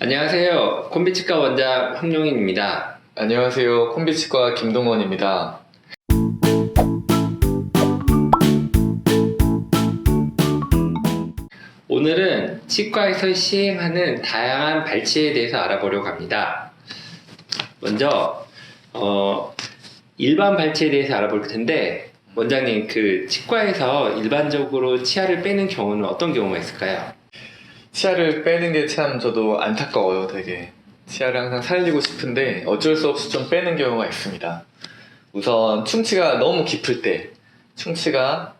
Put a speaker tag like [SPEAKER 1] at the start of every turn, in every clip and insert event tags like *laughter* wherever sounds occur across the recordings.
[SPEAKER 1] 안녕하세요. 콤비치과 원장 황용인입니다.
[SPEAKER 2] 안녕하세요. 콤비치과 김동원입니다.
[SPEAKER 1] 오늘은 치과에서 시행하는 다양한 발치에 대해서 알아보려고 합니다. 먼저 어, 일반 발치에 대해서 알아볼 텐데 원장님 그 치과에서 일반적으로 치아를 빼는 경우는 어떤 경우가 있을까요?
[SPEAKER 2] 치아를 빼는 게 참 저도 안타까워요, 되게. 치아를 항상 살리고 싶은데 어쩔 수 없이 좀 빼는 경우가 있습니다. 우선 충치가 너무 깊을 때, 충치가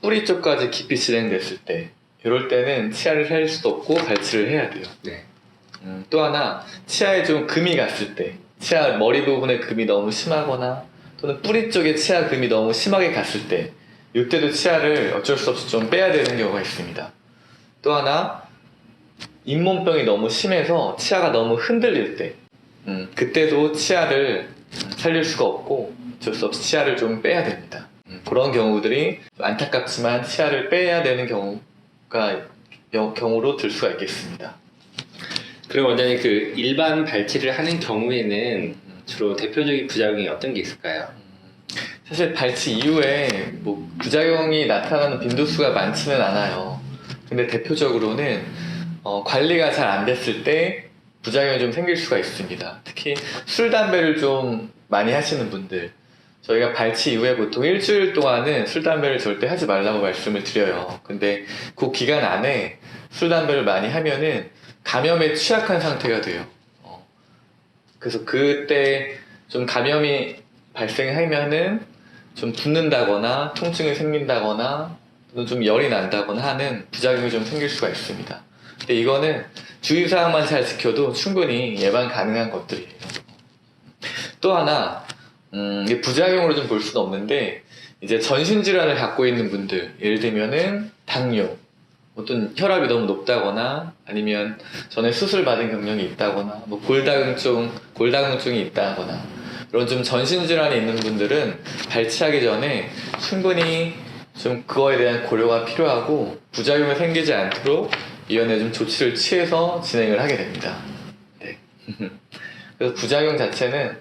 [SPEAKER 2] 뿌리 쪽까지 깊이 진행됐을 때, 이럴 때는 치아를 살릴 수도 없고 발치를 해야 돼요.
[SPEAKER 1] 네.
[SPEAKER 2] 음, 또 하나 치아에 좀 금이 갔을 때 치아 머리 부분에 금이 너무 심하거나 또는 뿌리 쪽에 치아 금이 너무 심하게 갔을 때 이때도 치아를 어쩔 수 없이 좀 빼야 되는 경우가 있습니다. 또 하나 잇몸병이 너무 심해서 치아가 너무 흔들릴 때 음, 그때도 치아를 살릴 수가 없고 어쩔 수 없이 치아를 좀 빼야 됩니다. 음, 그런 경우들이 안타깝지만 치아를 빼야 되는 경우가 여- 경우로 들 수가 있겠습니다.
[SPEAKER 1] 그럼 원장님 그 일반 발치를 하는 경우에는 주로 대표적인 부작용이 어떤 게 있을까요?
[SPEAKER 2] 사실 발치 이후에 뭐 부작용이 나타나는 빈도수가 많지는 않아요. 근데 대표적으로는 어, 관리가 잘 안 됐을 때 부작용이 좀 생길 수가 있습니다. 특히 술, 담배를 좀 많이 하시는 분들. 저희가 발치 이후에 보통 일주일 동안은 술, 담배를 절대 하지 말라고 말씀을 드려요. 근데 그 기간 안에 술, 담배를 많이 하면은 감염에 취약한 상태가 돼요. 어, 그래서 그때 좀 감염이 발생하면은 좀 붓는다거나 통증이 생긴다거나 또는 좀 열이 난다거나 하는 부작용이 좀 생길 수가 있습니다. 근데 이거는 주의사항만 잘 지켜도 충분히 예방 가능한 것들이에요. 또 하나, 음, 부작용으로 좀 볼 수는 없는데, 이제 전신질환을 갖고 있는 분들, 예를 들면은 당뇨, 어떤 혈압이 너무 높다거나, 아니면 전에 수술 받은 경력이 있다거나, 뭐 골다공증, 골다공증이 있다거나, 이런 좀 전신 질환이 있는 분들은 발치하기 전에 충분히 좀 그거에 대한 고려가 필요하고 부작용이 생기지 않도록 이원에 좀 조치를 취해서 진행을 하게 됩니다. 네. *laughs* 그래서 부작용 자체는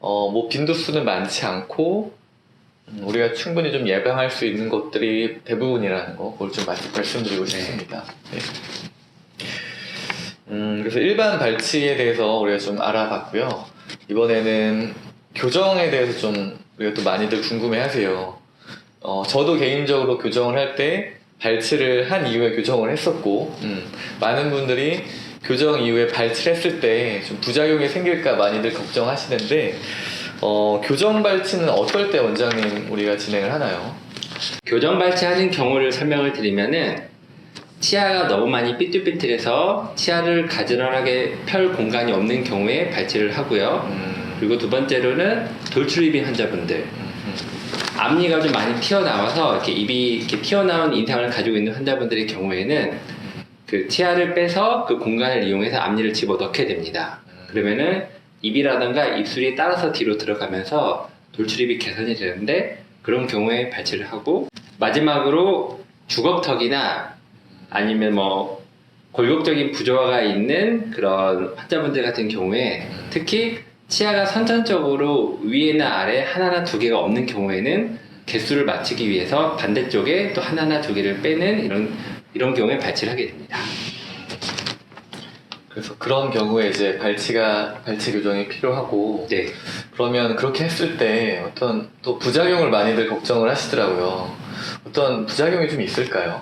[SPEAKER 2] 어, 뭐 빈도수는 많지 않고 음, 우리가 충분히 좀 예방할 수 있는 것들이 대부분이라는 거 그걸 좀 말- 말씀드리고 싶습니다. 네. 음, 그래서 일반 발치에 대해서 우리가 좀 알아봤고요. 이번에는 교정에 대해서 좀 우리가 또 많이들 궁금해하세요. 어, 저도 개인적으로 교정을 할 때 발치를 한 이후에 교정을 했었고, 음, 많은 분들이 교정 이후에 발치를 했을 때 좀 부작용이 생길까 많이들 걱정하시는데, 어, 교정 발치는 어떨 때 원장님 우리가 진행을 하나요?
[SPEAKER 1] 교정 발치하는 경우를 설명을 드리면은 치아가 너무 많이 삐뚤삐뚤해서 치아를 가지런하게 펼 공간이 없는 경우에 발치를 하고요.
[SPEAKER 2] 음,
[SPEAKER 1] 그리고 두 번째로는 돌출입인 환자분들
[SPEAKER 2] 음,
[SPEAKER 1] 앞니가 좀 많이 튀어나와서 이렇게 입이 이렇게 튀어나온 인상을 가지고 있는 환자분들의 경우에는 그 치아를 빼서 그 공간을 이용해서 앞니를 집어 넣게 됩니다. 그러면은 입이라든가 입술이 따라서 뒤로 들어가면서 돌출입이 개선이 되는데 그런 경우에 발치를 하고 마지막으로 주걱턱이나 아니면 뭐 골격적인 부조화가 있는 그런 환자분들 같은 경우에 특히 치아가 선천적으로 위에나 아래 하나나 두 개가 없는 경우에는 개수를 맞추기 위해서 반대쪽에 또 하나나 두 개를 빼는 이런 이런 경우에 발치를 하게 됩니다.
[SPEAKER 2] 그래서 그런 경우에 이제 발치가 발치 교정이 필요하고
[SPEAKER 1] 네.
[SPEAKER 2] 그러면 그렇게 했을 때 어떤 또 부작용을 많이들 걱정을 하시더라고요. 어떤 부작용이 좀 있을까요?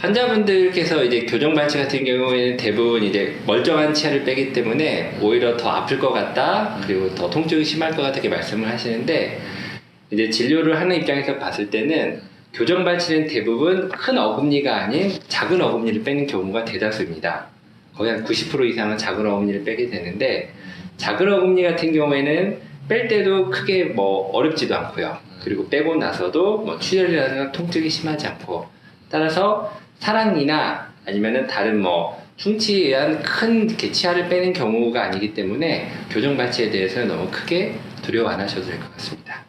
[SPEAKER 1] 환자분들께서 이제 교정 발치 같은 경우에는 대부분 이제 멀쩡한 치아를 빼기 때문에 오히려 더 아플 것 같다 그리고 더 통증이 심할 것 같다 이렇게 말씀을 하시는데 이제 진료를 하는 입장에서 봤을 때는 교정 발치는 대부분 큰 어금니가 아닌 작은 어금니를 빼는 경우가 대다수입니다. 거의 한 90% 이상은 작은 어금니를 빼게 되는데 작은 어금니 같은 경우에는 뺄 때도 크게 뭐 어렵지도 않고요. 그리고 빼고 나서도 뭐 출혈이라든가 통증이 심하지 않고 따라서 사랑니나 아니면은 다른 뭐 충치에 의한 큰 이렇게 치아를 빼는 경우가 아니기 때문에 교정 발치에 대해서는 너무 크게 두려워 안 하셔도 될 것 같습니다.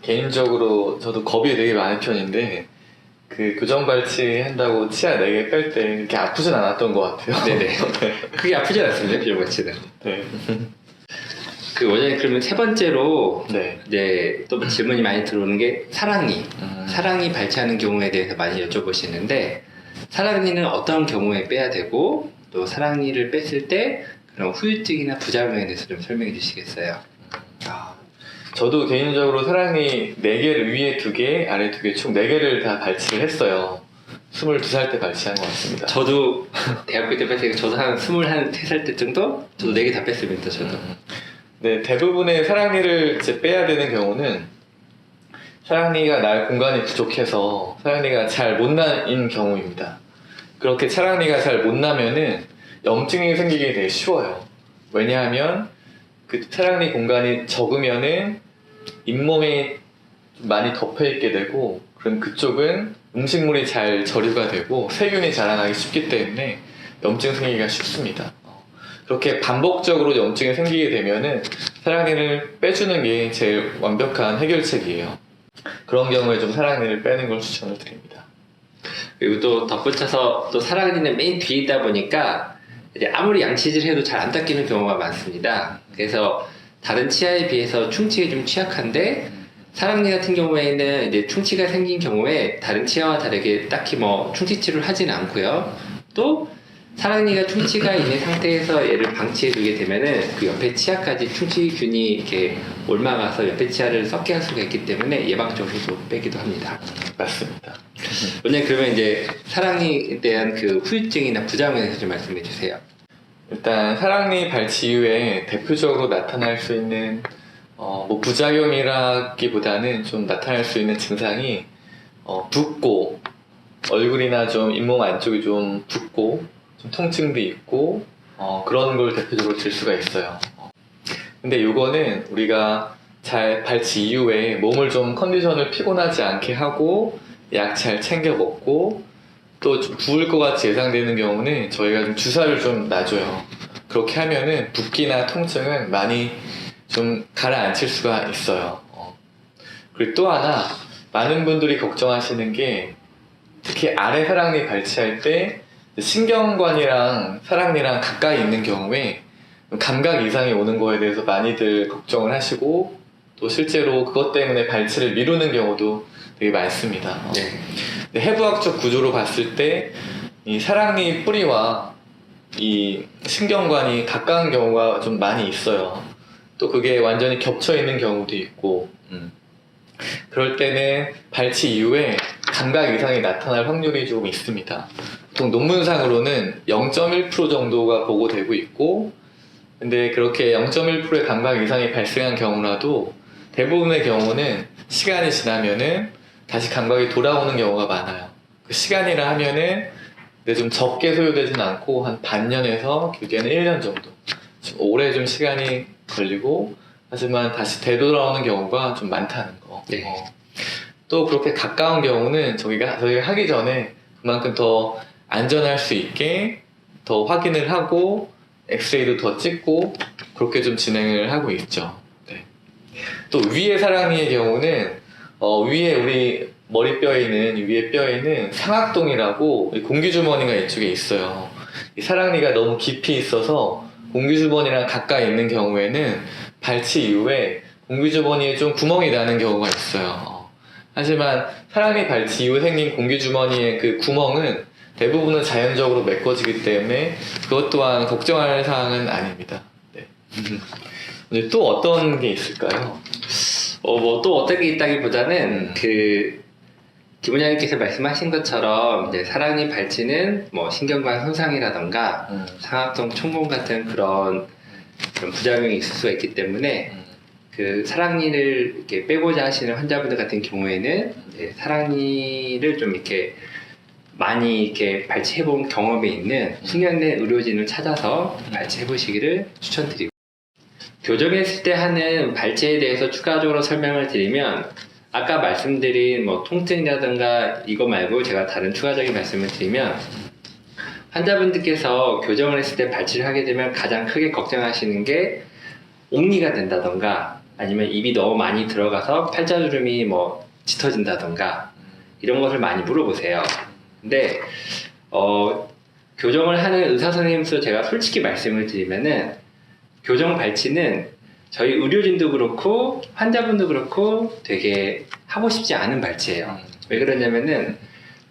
[SPEAKER 2] 개인적으로 저도 겁이 되게 많은 편인데 그 교정 발치 한다고 치아 4개 뺄 때 이렇게 아프진 않았던 것 같아요.
[SPEAKER 1] 네네. *laughs* 크게 아프지 않습니다, 교정 발치는.
[SPEAKER 2] 네.
[SPEAKER 1] 그 원장님 그러면 세 번째로
[SPEAKER 2] 네.
[SPEAKER 1] 이제 또 질문이 많이 들어오는 게 사랑니.
[SPEAKER 2] 음.
[SPEAKER 1] 사랑니 발치하는 경우에 대해서 많이 여쭤보시는데 사랑니는 어떤 경우에 빼야 되고 또 사랑니를 뺐을 때 그런 후유증이나 부작용에 대해서 좀 설명해 주시겠어요?
[SPEAKER 2] 아, 저도 개인적으로 사랑니 4개를 위에 2개, 아래 2개, 총 4개를 다 발치를 했어요. 22살 때 발치한 것 같습니다.
[SPEAKER 1] 저도 대학교 때 뺐으니까 저도 한 23살 때 정도? 저도 4개 다 뺐습니다, 저도.
[SPEAKER 2] 음. 네, 대부분의 사랑니를 이제 빼야 되는 경우는 사랑니가 날 공간이 부족해서 사랑니가 잘 못 나인 경우입니다. 그렇게 사랑니가 잘 못 나면은 염증이 생기기 되게 쉬워요. 왜냐하면 그 사랑니 공간이 적으면은 잇몸이 좀 많이 덮여 있게 되고 그럼 그쪽은 음식물이 잘 절유가 되고 세균이 자라나기 쉽기 때문에 염증 생기기가 쉽습니다. 어, 그렇게 반복적으로 염증이 생기게 되면은 사랑니를 빼주는 게 제일 완벽한 해결책이에요. 그런 경우에 좀 사랑니를 빼는 걸 추천을 드립니다.
[SPEAKER 1] 그리고 또 덧붙여서 또 사랑니는 맨 뒤에 있다 보니까 이제 아무리 양치질 해도 잘 안 닦이는 경우가 많습니다. 그래서 다른 치아에 비해서 충치에 좀 취약한데 사랑니 같은 경우에는 이제 충치가 생긴 경우에 다른 치아와 다르게 딱히 뭐 충치 치료를 하지는 않고요. 또 사랑니가 충치가 있는 상태에서 얘를 방치해 두게 되면은 그 옆에 치아까지 충치균이 이렇게 옮아가서 옆에 치아를 썩게 할 수가 있기 때문에 예방적으로도 빼기도 합니다.
[SPEAKER 2] 맞습니다.
[SPEAKER 1] 원장님 그러면 이제 사랑니에 대한 그 후유증이나 부작용에 대해서 좀 말씀해 주세요.
[SPEAKER 2] 일단 사랑니 발치 이후에 대표적으로 나타날 수 있는 어, 뭐 부작용이라기보다는 좀 나타날 수 있는 증상이 어, 붓고 얼굴이나 좀 잇몸 안쪽이 좀 붓고 좀 통증도 있고 어, 그런 걸 대표적으로 들 수가 있어요. 어. 근데 요거는 우리가 잘 발치 이후에 몸을 좀 컨디션을 피곤하지 않게 하고 약 잘 챙겨 먹고 또좀 부을 것 같이 예상되는 경우는 저희가 좀 주사를 좀 놔줘요. 그렇게 하면은 붓기나 통증은 많이 좀 가라앉힐 수가 있어요. 어. 그리고 또 하나 많은 분들이 걱정하시는 게 특히 아래 사랑니 발치할 때 신경관이랑 사랑니랑 가까이 있는 경우에 감각 이상이 오는 거에 대해서 많이들 걱정을 하시고 또 실제로 그것 때문에 발치를 미루는 경우도 되게 많습니다. 어.
[SPEAKER 1] 네.
[SPEAKER 2] 해부학적 구조로 봤을 때 이 사랑니 뿌리와 이 신경관이 가까운 경우가 좀 많이 있어요. 또 그게 완전히 겹쳐 있는 경우도 있고, 음. 그럴 때는 발치 이후에 감각 이상이 나타날 확률이 조금 있습니다. 보통 논문상으로는 0.1% 정도가 보고되고 있고, 근데 그렇게 0.1%의 감각 이상이 발생한 경우라도 대부분의 경우는 시간이 지나면은 다시 감각이 돌아오는 경우가 많아요. 그 시간이라 하면은 근데 좀 적게 소요되진 않고 한 반년에서 길게는 1년 정도. 좀 오래 좀 시간이 걸리고 하지만 다시 되돌아오는 경우가 좀 많다는 거.
[SPEAKER 1] 네.
[SPEAKER 2] 어. 또 그렇게 가까운 경우는 저희가 저희가 하기 전에 그만큼 더 안전할 수 있게 더 확인을 하고 엑스레이도 더 찍고 그렇게 좀 진행을 하고 있죠. 네. 또 위에 사랑니의 경우는 어, 위에 우리 머리뼈에 있는 위에 뼈에는 상악동이라고 공기주머니가 이쪽에 있어요. 이 사랑니가 너무 깊이 있어서 공기주머니랑 가까이 있는 경우에는 발치 이후에 공기주머니에 좀 구멍이 나는 경우가 있어요. 어. 하지만 사랑니 발치 이후 생긴 공기주머니의 그 구멍은 대부분은 자연적으로 메꿔지기 때문에 그것 또한 걱정할 사항은 아닙니다. 네. *laughs* 이제 또 어떤 게 있을까요?
[SPEAKER 1] 어, 뭐 또 어떤 게 있다기보다는
[SPEAKER 2] 음.
[SPEAKER 1] 그 김원장님께서 말씀하신 것처럼 이제 사랑니 발치는 뭐 신경관 손상이라던가
[SPEAKER 2] 음.
[SPEAKER 1] 상악동 총공 같은 그런 그런 부작용이 있을 수가 있기 때문에
[SPEAKER 2] 음.
[SPEAKER 1] 그 사랑니를 이렇게 빼고자 하시는 환자분들 같은 경우에는 사랑니를 좀 이렇게 많이 이렇게 발치해본 경험이 있는 숙련된 의료진을 찾아서 발치해보시기를 추천드리고 교정했을 때 하는 발치에 대해서 추가적으로 설명을 드리면 아까 말씀드린 뭐 통증이라든가 이거 말고 제가 다른 추가적인 말씀을 드리면 환자분들께서 교정을 했을 때 발치를 하게 되면 가장 크게 걱정하시는 게 옥리가 된다던가 아니면 입이 너무 많이 들어가서 팔자주름이 뭐 짙어진다던가 이런 것을 많이 물어보세요. 근데 어, 교정을 하는 의사 선생님으로서 제가 솔직히 말씀을 드리면은 교정 발치는 저희 의료진도 그렇고 환자분도 그렇고 되게 하고 싶지 않은 발치예요. 왜 그러냐면은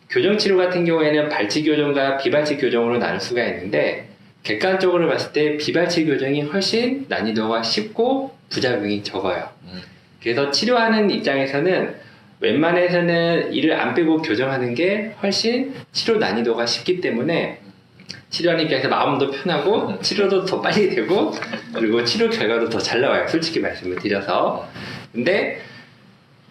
[SPEAKER 1] 교정 치료 같은 경우에는 발치 교정과 비발치 교정으로 나눌 수가 있는데 객관적으로 봤을 때 비발치 교정이 훨씬 난이도가 쉽고 부작용이 적어요.
[SPEAKER 2] 음.
[SPEAKER 1] 그래서 치료하는 입장에서는 웬만해서는 이를 안 빼고 교정하는 게 훨씬 치료 난이도가 쉽기 때문에 치료하는 입장에서 마음도 편하고 치료도 더 빨리 되고 그리고 치료 결과도 더 잘 나와요. 솔직히 말씀을 드려서. 근데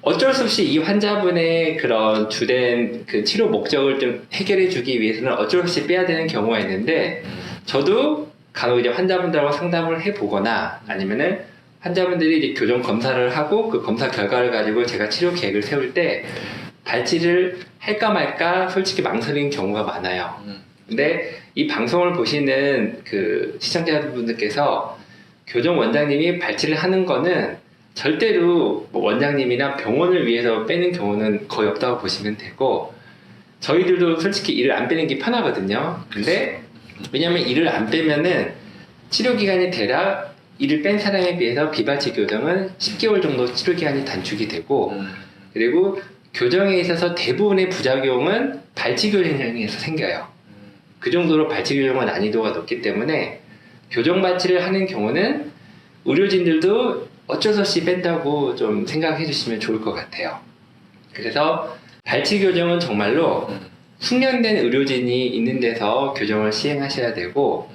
[SPEAKER 1] 어쩔 수 없이 이 환자분의 그런 주된 그 치료 목적을 좀 해결해 주기 위해서는 어쩔 수 없이 빼야 되는 경우가 있는데 저도 간혹 이제 환자분들하고 상담을 해 보거나 아니면은 환자분들이 이제 교정 검사를 하고 그 검사 결과를 가지고 제가 치료 계획을 세울 때 발치를 할까 말까 솔직히 망설이는 경우가 많아요.
[SPEAKER 2] 음.
[SPEAKER 1] 근데 이 방송을 보시는 그 시청자분들께서 교정 원장님이 발치를 하는 거는 절대로 뭐 원장님이나 병원을 위해서 빼는 경우는 거의 없다고 보시면 되고 저희들도 솔직히 이를 안 빼는 게 편하거든요. 근데 왜냐면 이를 안 빼면은 치료 기간이 대략 이를 뺀 사람에 비해서 비발치 교정은 10개월 정도 치료 기간이 단축이 되고
[SPEAKER 2] 음.
[SPEAKER 1] 그리고 교정에 있어서 대부분의 부작용은 발치 교정에서 생겨요. 그 정도로 발치 교정은 난이도가 높기 때문에 교정 발치를 하는 경우는 의료진들도 어쩔 수 없이 뺀다고 좀 생각해 주시면 좋을 것 같아요. 그래서 발치 교정은 정말로
[SPEAKER 2] 음.
[SPEAKER 1] 숙련된 의료진이 있는 데서 교정을 시행하셔야 되고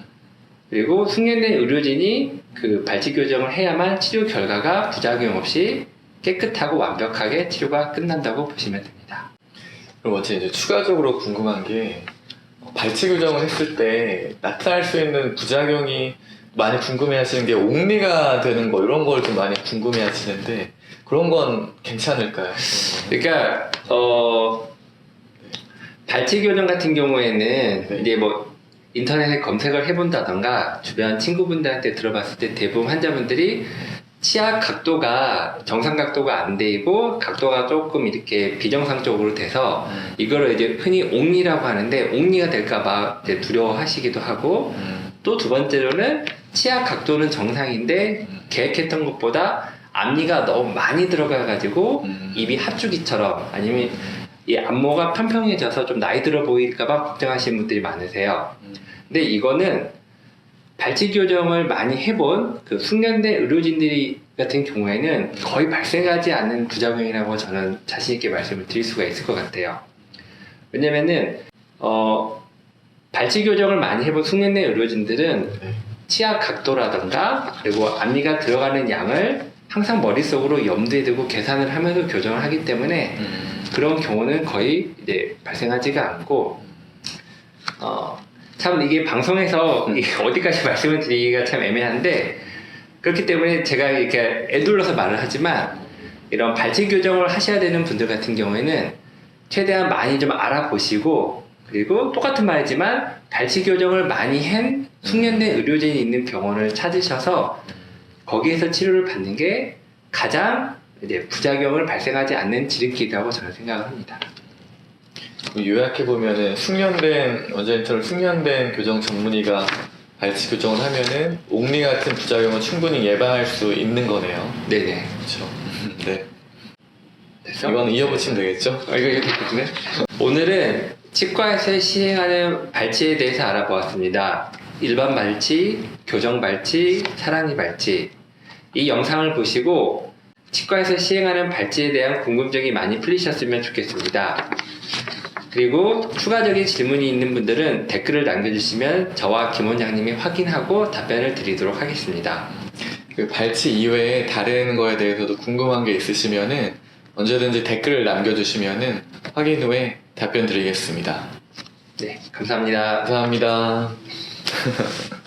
[SPEAKER 1] 그리고 숙련된 의료진이 그 발치 교정을 해야만 치료 결과가 부작용 없이 깨끗하고 완벽하게 치료가 끝난다고 보시면 됩니다.
[SPEAKER 2] 그럼 어째 이제 추가적으로 궁금한 게 어, 발치 교정을 했을 때 나타날 수 있는 부작용이 많이 궁금해하시는 게 옥리가 되는 거 이런 걸 좀 많이 궁금해하시는데 그런 건 괜찮을까요?
[SPEAKER 1] 그러니까 어 발치 교정 같은 경우에는
[SPEAKER 2] 네.
[SPEAKER 1] 이제 뭐 인터넷에 검색을 해본다던가 주변 친구분들한테 들어봤을 때 대부분 환자분들이 치아 각도가 정상 각도가 안 되고 각도가 조금 이렇게 비정상적으로 돼서
[SPEAKER 2] 음.
[SPEAKER 1] 이거를 이제 흔히 옥리라고 하는데 옥리가 될까봐 두려워하시기도 하고
[SPEAKER 2] 음.
[SPEAKER 1] 또두 번째로는 치아 각도는 정상인데
[SPEAKER 2] 음.
[SPEAKER 1] 계획했던 것보다 앞니가 너무 많이 들어가가지고
[SPEAKER 2] 음.
[SPEAKER 1] 입이 합죽이처럼 아니면 이 안모가 평평해져서 좀 나이 들어 보일까봐 걱정하시는 분들이 많으세요.
[SPEAKER 2] 음.
[SPEAKER 1] 근데 이거는 발치 교정을 많이 해본 그 숙련된 의료진들이 같은 경우에는 거의 발생하지 않는 부작용이라고 저는 자신 있게 말씀을 드릴 수가 있을 것 같아요. 왜냐면은 어 발치 교정을 많이 해본 숙련된 의료진들은
[SPEAKER 2] 네.
[SPEAKER 1] 치아 각도라던가 그리고 앞니가 들어가는 양을 항상 머릿속으로 염두에 두고 계산을 하면서 교정을 하기 때문에
[SPEAKER 2] 음.
[SPEAKER 1] 그런 경우는 거의 이제 발생하지가 않고 어, 참 이게 방송에서 이게 어디까지 *laughs* 말씀을 드리기가 참 애매한데 그렇기 때문에 제가 이렇게 애둘러서 말을 하지만 이런 발치 교정을 하셔야 되는 분들 같은 경우에는 최대한 많이 좀 알아보시고 그리고 똑같은 말이지만 발치 교정을 많이 한 숙련된 의료진이 있는 병원을 찾으셔서 거기에서 치료를 받는 게 가장 이제 부작용을 발생하지 않는 지름길이라고 저는 생각을 합니다.
[SPEAKER 2] 요약해 보면은 숙련된 원장님처럼 숙련된 교정 전문의가 발치 교정을 하면은 옥리 같은 부작용은 충분히 예방할 수 있는 거네요.
[SPEAKER 1] 네네.
[SPEAKER 2] 그렇죠. *laughs* 네.
[SPEAKER 1] 됐어?
[SPEAKER 2] 이건 이어붙이면 되겠죠?
[SPEAKER 1] 아, 이거 이렇게 됐네. 오늘은 치과에서 시행하는 발치에 대해서 알아보았습니다. 일반 발치, 교정 발치, 사랑니 발치. 이 영상을 보시고 치과에서 시행하는 발치에 대한 궁금증이 많이 풀리셨으면 좋겠습니다. 그리고 추가적인 질문이 있는 분들은 댓글을 남겨주시면 저와 김 원장님이 확인하고 답변을 드리도록 하겠습니다.
[SPEAKER 2] 그 발치 이외에 다른 거에 대해서도 궁금한 게 있으시면은 언제든지 댓글을 남겨주시면은 확인 후에 답변 드리겠습니다.
[SPEAKER 1] 네, 감사합니다.
[SPEAKER 2] 감사합니다. *laughs*